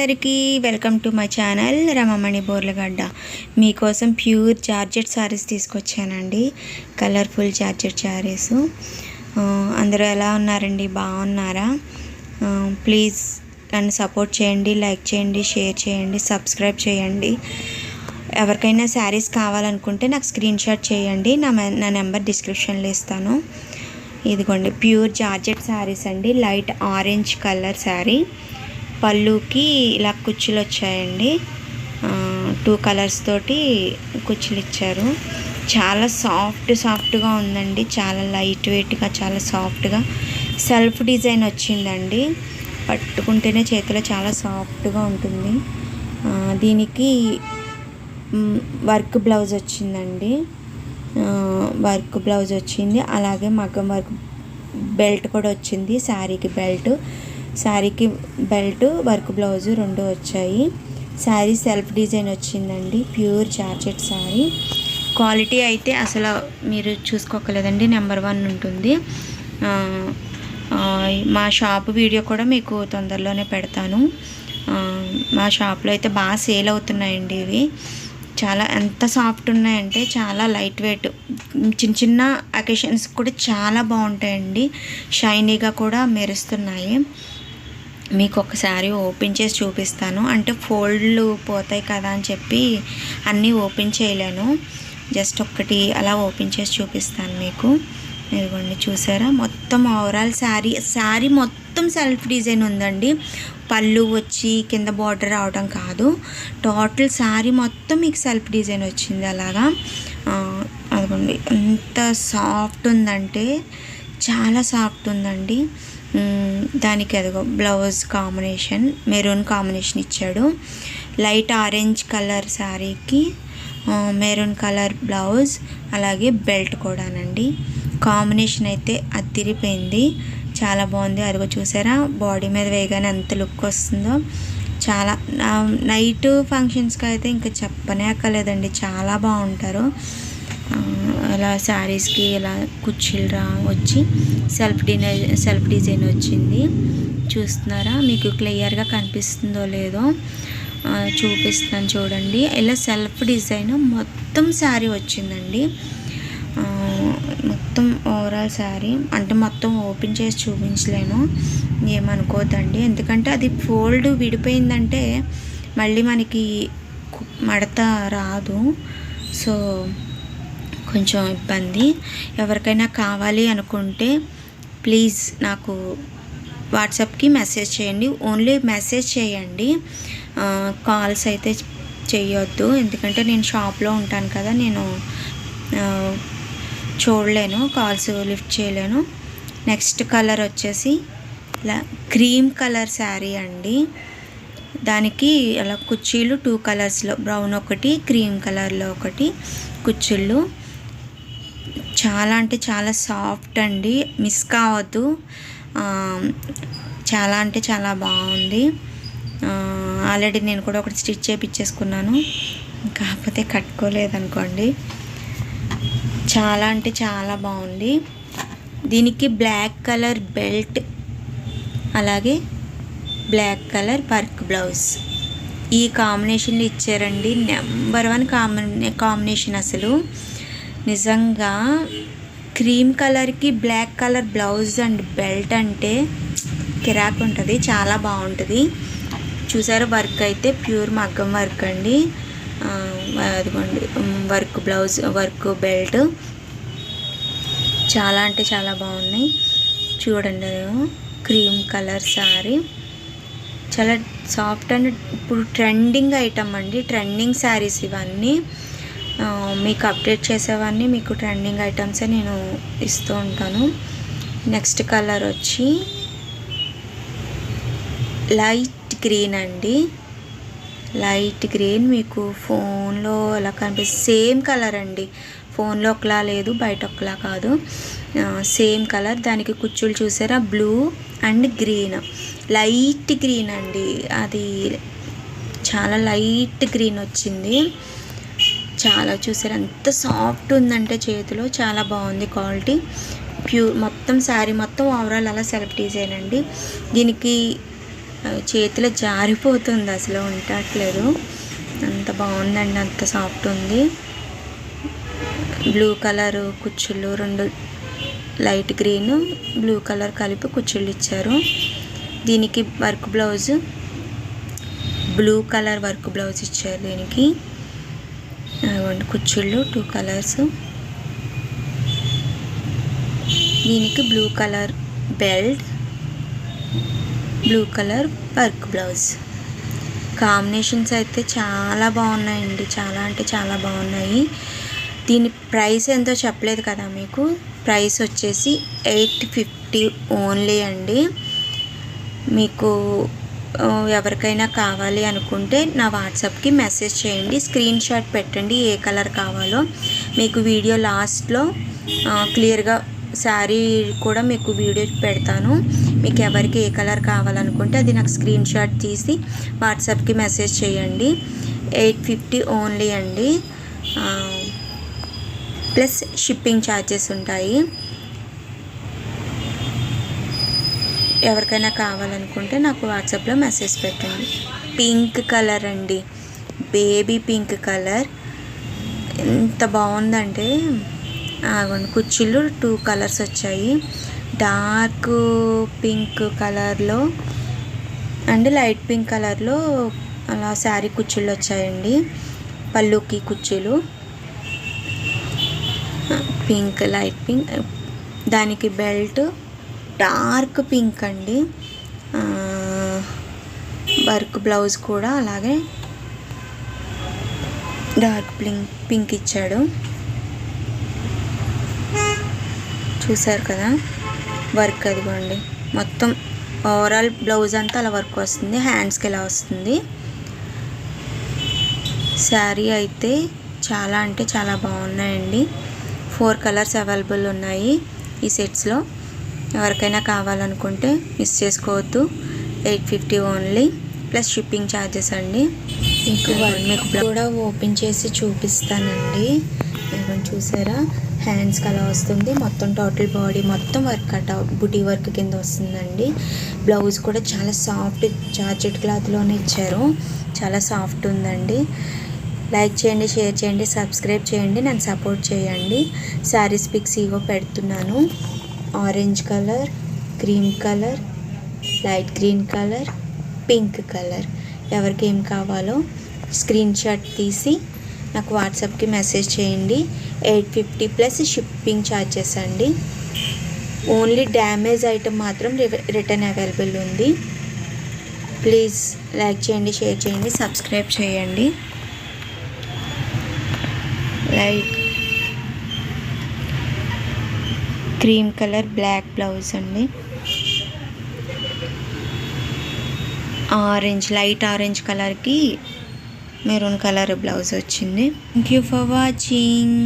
అందరికీ welcome to my channel Ramamani Borlagadda. మీకోసం pure georgette saris తీసుకొచ్చానండి. కలర్ఫుల్ జార్జెట్ శారీస్ అందరూ ఎలా ఉన్నారండి? బాగున్నారా? ప్లీజ్ నన్ను సపోర్ట్ చేయండి లైక్ చేయండి షేర్ చేయండి సబ్స్క్రైబ్ చేయండి. ఎవరికైనా శారీస్ కావాలనుకుంటే నాకు స్క్రీన్ షాట్ చేయండి. నా నా నెంబర్ డిస్క్రిప్షన్లో ఇస్తాను. ఇదిగోండి ప్యూర్ జార్జెట్ శారీస్ అండి. లైట్ ఆరెంజ్ కలర్ శారీ పళ్ళుకి ఇలా కుచ్చులు వచ్చాయండి. టూ కలర్స్ తోటి కుచ్చులు ఇచ్చారు. చాలా సాఫ్ట్ సాఫ్ట్గా ఉందండి. చాలా లైట్ వెయిట్గా చాలా సాఫ్ట్గా సెల్ఫ్ డిజైన్ వచ్చిందండి. పట్టుకుంటేనే చేతిలో చాలా సాఫ్ట్గా ఉంటుంది. దీనికి వర్క్ బ్లౌజ్ వచ్చిందండి. వర్క్ బ్లౌజ్ వచ్చింది. అలాగే మగ్గం వర్క్ బెల్ట్ కూడా వచ్చింది. శారీకి బెల్ట్. శారీకి బెల్ట్ వర్క్ బ్లౌజు రెండు వచ్చాయి. శారీ సెల్ఫ్ డిజైన్ వచ్చిందండి. Pure georgette sari. క్వాలిటీ అయితే అసలు మీరు చూసుకోకలేదండి. నెంబర్ వన్ ఉంటుంది. మా షాప్ వీడియో కూడా మీకు తొందరలోనే పెడతాను. మా షాప్లో అయితే బాగా సేల్ అవుతున్నాయండి ఇవి. చాలా ఎంత సాఫ్ట్ ఉన్నాయంటే చాలా లైట్ వెయిట్. చిన్న చిన్న అకేషన్స్ కూడా చాలా బాగుంటాయండి. షైనీగా కూడా మెరుస్తున్నాయి. మీకు ఒకసారి ఓపెన్ చేసి చూపిస్తాను. అంటే ఫోల్డ్లు పోతాయి కదా అని చెప్పి అన్నీ ఓపెన్ చేయలేను. జస్ట్ ఒక్కటి అలా ఓపెన్ చేసి చూపిస్తాను మీకు. ఇదిగోండి చూసారా? మొత్తం ఓవరాల్ శారీ శారీ మొత్తం సెల్ఫ్ డిజైన్ ఉందండి. పళ్ళు వచ్చి కింద బార్డర్ రావడం కాదు. టోటల్ శారీ మొత్తం మీకు సెల్ఫ్ డిజైన్ వచ్చింది అలాగా. అదిగోండి ఎంత సాఫ్ట్ ఉందంటే చాలా సాఫ్ట్ ఉందండి. దానికి అదిగో బ్లౌజ్ కాంబినేషన్ మెరూన్ కాంబినేషన్ ఇచ్చాడు. లైట్ ఆరెంజ్ కలర్ శారీకి మెరూన్ కలర్ బ్లౌజ్ అలాగే బెల్ట్ కూడానండి. కాంబినేషన్ అయితే అదిరిపోయింది. చాలా బాగుంది. అదిగో చూసారా బాడీ మీద వేయగానే ఎంత లుక్ వస్తుందో. చాలా నా- నైట్ ఫంక్షన్స్కి అయితే ఇంకా చెప్పనే అక్కర్లేదండి. చాలా బాగుంటారు. అలా శారీస్కి ఇలా కుర్చీలు వచ్చి సెల్ఫ్ డిజైన్ సెల్ఫ్ డిజైన్ వచ్చింది. చూస్తున్నారా? మీకు క్లియర్గా కనిపిస్తుందో లేదో? చూపిస్తాను చూడండి. ఇలా సెల్ఫ్ డిజైన్ మొత్తం శారీ వచ్చిందండి. మొత్తం ఓవరాల్ శారీ. అంటే మొత్తం ఓపెన్ చేసి చూపించలేను. ఏమనుకోవద్దండి ఎందుకంటే అది ఫోల్డ్ విడిపోయిందంటే మళ్ళీ మనకి మడత రాదు. సో కొంచెం ఇబ్బంది. ఎవరికైనా కావాలి అనుకుంటే ప్లీజ్ నాకు వాట్సాప్కి మెసేజ్ చేయండి. ఓన్లీ మెసేజ్ చేయండి. కాల్స్ అయితే చేయొద్దు ఎందుకంటే నేను షాప్లో ఉంటాను కదా నేను చూడలేను. కాల్స్ లిఫ్ట్ చేయలేను. నెక్స్ట్ కలర్ వచ్చేసి క్రీమ్ కలర్ శారీ అండి. దానికి అలా కుర్చీలు టూ కలర్స్లో బ్రౌన్ ఒకటి క్రీమ్ కలర్లో ఒకటి కుర్చీలు చాలా అంటే చాలా సాఫ్ట్ అండి. మిస్ కావద్దు. చాలా అంటే చాలా బాగుంది. ఆల్రెడీ నేను కూడా ఒకటి స్టిచ్ చేపించేసుకున్నాను కాకపోతే కట్టుకోలేదనుకోండి. చాలా అంటే చాలా బాగుంది. దీనికి బ్లాక్ కలర్ బెల్ట్ అలాగే బ్లాక్ కలర్ పర్క్ బ్లౌజ్. ఈ కాంబినేషన్లు ఇచ్చారండి. నెంబర్ వన్ కాంబినే కాంబినేషన్ అసలు. నిజంగా క్రీమ్ కలర్కి black colour blouse and belt అంటే కిరాక్ ఉంటుంది చాలా బాగుంటుంది. చూసారు వర్క్ అయితే ప్యూర్ మగ్గం వర్క్ అండి. అదిగోండి వర్క్ బ్లౌజ్ వర్క్ బెల్ట్. చాలా అంటే చాలా బాగున్నాయి. చూడండి క్రీమ్ కలర్ శారీ చాలా సాఫ్ట్ అండ్ ఇప్పుడు ట్రెండింగ్ ఐటమ్ అండి ట్రెండింగ్ శారీస్ ఇవన్నీ. మీకు అప్డేట్ చేసేవన్నీ మీకు ట్రెండింగ్ ఐటమ్సే నేను ఇస్తూ ఉంటాను. నెక్స్ట్ కలర్ వచ్చి లైట్ గ్రీన్ అండి. లైట్ గ్రీన్ మీకు ఫోన్లో ఎలా కనిపిస్తుంది సేమ్ కలర్ అండి. ఫోన్లో ఒకలా లేదు బయట ఒకలా కాదు. సేమ్ కలర్ దానికి కుచ్చులు చూసారా? Blue and green light green అండి. అది చాలా లైట్ గ్రీన్ వచ్చింది. చాలా చూసారు. ఎంత సాఫ్ట్ ఉందంటే చేతిలో. చాలా బాగుంది క్వాలిటీ. ప్యూర్ మొత్తం శారీ మొత్తం ఓవరాల్ అలా సెల్ఫ్ డిజైన్ అండి. దీనికి చేతిలో జారిపోతుంది అసలు ఉండట్లేదు అంత బాగుందండి. అంత సాఫ్ట్ ఉంది. బ్లూ కలర్ కుచ్చుళ్ళు రెండు లైట్ గ్రీన్ బ్లూ కలర్ కలిపి కుచ్చుళ్ళు ఇచ్చారు. దీనికి work blouse blue colour work blouse ఇచ్చారు దీనికి. అదిగోండి టూ కలర్స్ దీనికి blue colour belt blue colour work blouse combinations అయితే చాలా బాగున్నాయండి. చాలా అంటే చాలా బాగున్నాయి. దీని ప్రైస్ ఎంతో చెప్పలేదు కదా మీకు? ప్రైస్ వచ్చేసి ఎయిట్ ఫిఫ్టీ ఓన్లీ అండి. మీకు ఎవరికైనా కావాలి అనుకుంటే నా వాట్సాప్కి మెసేజ్ చేయండి. స్క్రీన్ షాట్ పెట్టండి. ఏ కలర్ కావాలో మీకు వీడియో లాస్ట్లో క్లియర్గా శారీ కూడా మీకు వీడియో పెడతాను. మీకు ఎవరికి ఏ కలర్ కావాలనుకుంటే అది నాకు స్క్రీన్ షాట్ తీసి వాట్సాప్కి మెసేజ్ చేయండి. ఎయిట్ ఫిఫ్టీ ఓన్లీ అండి. ప్లస్ షిప్పింగ్ ఛార్జెస్ ఉంటాయి. ఎవరికైనా కావాలనుకుంటే నాకు వాట్సాప్లో మెసేజ్ పెట్టండి. పింక్ కలర్ అండి. Baby pink colour. ఎంత బాగుందంటే ఆగండి కుర్చీలు టూ కలర్స్ వచ్చాయి. డార్క్ పింక్ కలర్లో అండ్ లైట్ పింక్ కలర్లో అలా శారీ కుర్చీలు వచ్చాయండి. పళ్ళుకి కుర్చీలు. Pink light pink. దానికి బెల్ట్ డార్క్ పింక్ అండి. వర్క్ బ్లౌజ్ కూడా అలాగే డార్క్ పింక్ పింక్ ఇచ్చాడు. చూసారు కదా? వర్క్ అదిగోండి. మొత్తం ఓవరాల్ బ్లౌజ్ అంతా అలా వర్క్ వస్తుంది. హ్యాండ్స్కి ఇలా వస్తుంది? శారీ అయితే చాలా అంటే చాలా బాగున్నాయండి. ఫోర్ కలర్స్ అవైలబుల్ ఉన్నాయి ఈ సెట్స్లో ఎవరికైనా కావాలనుకుంటే మిస్ చేసుకోవద్దు. Eight fifty only plus shipping charges అండి. మీకు వన్ మీకు కూడా ఓపెన్ చేసి చూపిస్తానండి. ఇదిగోండి చూసారా? హ్యాండ్స్కి అలా వస్తుంది. మొత్తం టోటల్ బాడీ మొత్తం వర్క్ కట్ బుటీ వర్క్ కింద వస్తుందండి. బ్లౌజ్ కూడా చాలా సాఫ్ట్ జార్జెట్ క్లాత్లోనే ఇచ్చారు. చాలా సాఫ్ట్ ఉందండి. లైక్ చేయండి షేర్ చేయండి సబ్స్క్రైబ్ చేయండి. నన్ను సపోర్ట్ చేయండి. శారీస్ పిక్స్ ఇగో పెడుతున్నాను. Orange colour cream colour light green colour pink colour. ఎవరికి ఏం కావాలో స్క్రీన్ షాట్ తీసి నాకు వాట్సాప్కి మెసేజ్ చేయండి. Eight fifty plus shipping charges అండి. ఓన్లీ డ్యామేజ్ ఐటమ్ మాత్రం రిటర్న్ అవైలబుల్ ఉంది. ప్లీజ్ లైక్ చేయండి షేర్ చేయండి సబ్స్క్రైబ్ చేయండి. Light cream colour black blouse అండి. ఆరెంజ్ లైట్ ఆరెంజ్ కలర్కి మెరూన్ కలర్ బ్లౌజ్ వచ్చింది. Thank you for watching